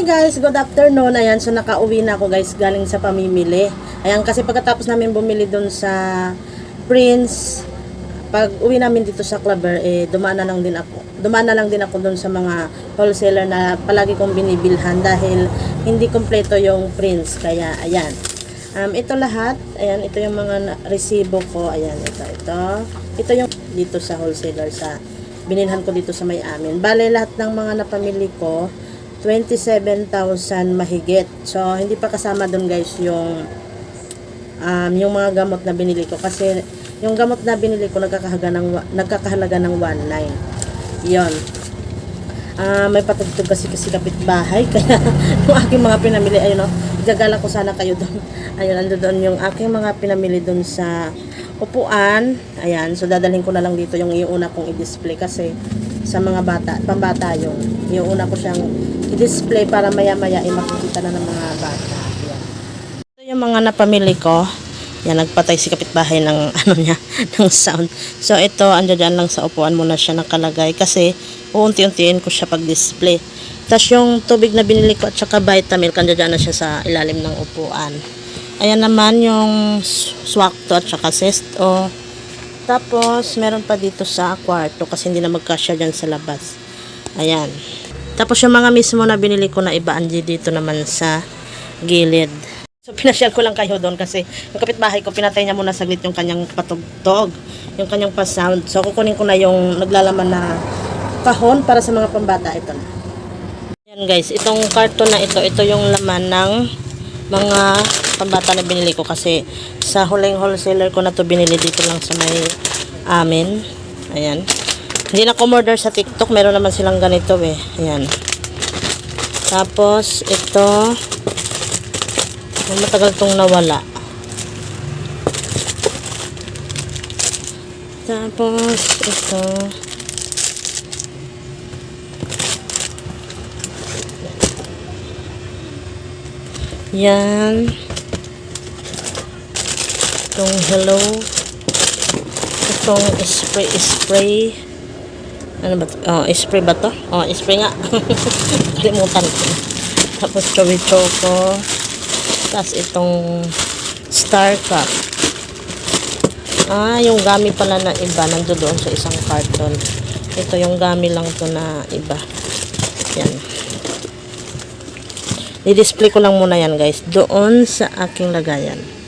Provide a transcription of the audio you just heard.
guys, good afternoon. Ayan, so nakauwi na ako guys galing sa pamimili. Ayan, kasi pagkatapos namin bumili dun sa Prince, pag uwi namin dito sa Clubber, eh, dumaan na lang din ako. Dumaan na lang din ako dun sa mga wholesaler na palagi kong binibilhan dahil hindi kompleto yung Prince. Kaya, ayan. Um, ito lahat, ayan, ito yung mga resibo ko. Ayan, ito, ito. Ito yung dito sa wholesaler sa binilhan ko dito sa may amin. Bale, lahat ng mga napamili ko, 27,000 mahigit. So, hindi pa kasama doon guys yung um, yung mga gamot na binili ko kasi yung gamot na binili ko nagkakahalaga ng nagkakahalaga ng 1.9. 'Yon. Ah, may patugtog kasi kasi kapitbahay kaya yung aking mga pinamili ayun oh, gagala ko sana kayo doon. Ayun, ando doon yung aking mga pinamili doon sa upuan. Ayan, so dadalhin ko na lang dito yung iuna kong i-display kasi sa mga bata, pambata yung iuna ko siyang i-display para maya-maya ay makikita na ng mga bata. Ayan. Ito yung mga napamili ko. Yan, nagpatay si kapitbahay ng ano niya, ng sound. So, ito, andyan dyan lang sa upuan muna siya nakalagay kasi uunti-untiin ko siya pag-display. Tapos yung tubig na binili ko at saka vitamilk, andyan dyan na siya sa ilalim ng upuan. Ayan naman yung swakto at saka sesto. Tapos, meron pa dito sa kwarto kasi hindi na magkasya dyan sa labas. Ayan. Tapos yung mga mismo na binili ko na iba, andi dito naman sa gilid. So, pinasyal ko lang kayo doon kasi yung kapitbahay ko, pinatay niya muna saglit yung kanyang patugtog, yung kanyang pa-sound. So, kukunin ko na yung naglalaman na kahon para sa mga pambata. Ito na. Yan guys, itong karton na ito, ito yung laman ng mga pambata na binili ko kasi sa huling wholesaler ko na to binili dito lang sa may amin. Ayan. Hindi na ko order sa TikTok, meron naman silang ganito eh. Ayan. Tapos, ito, matagal tong nawala. Tapos, ito, Yan. Itong hello. Itong spray, spray. Ano ba? to? Oh, spray ba to? Oh, spray nga. Kalimutan ko. Tapos chowi choco. Tapos itong star cup. Ah, yung gami pala na iba. Nandun doon sa isang carton. Ito yung gami lang to na iba. Yan. I-display ko lang muna yan guys. Doon sa aking lagayan.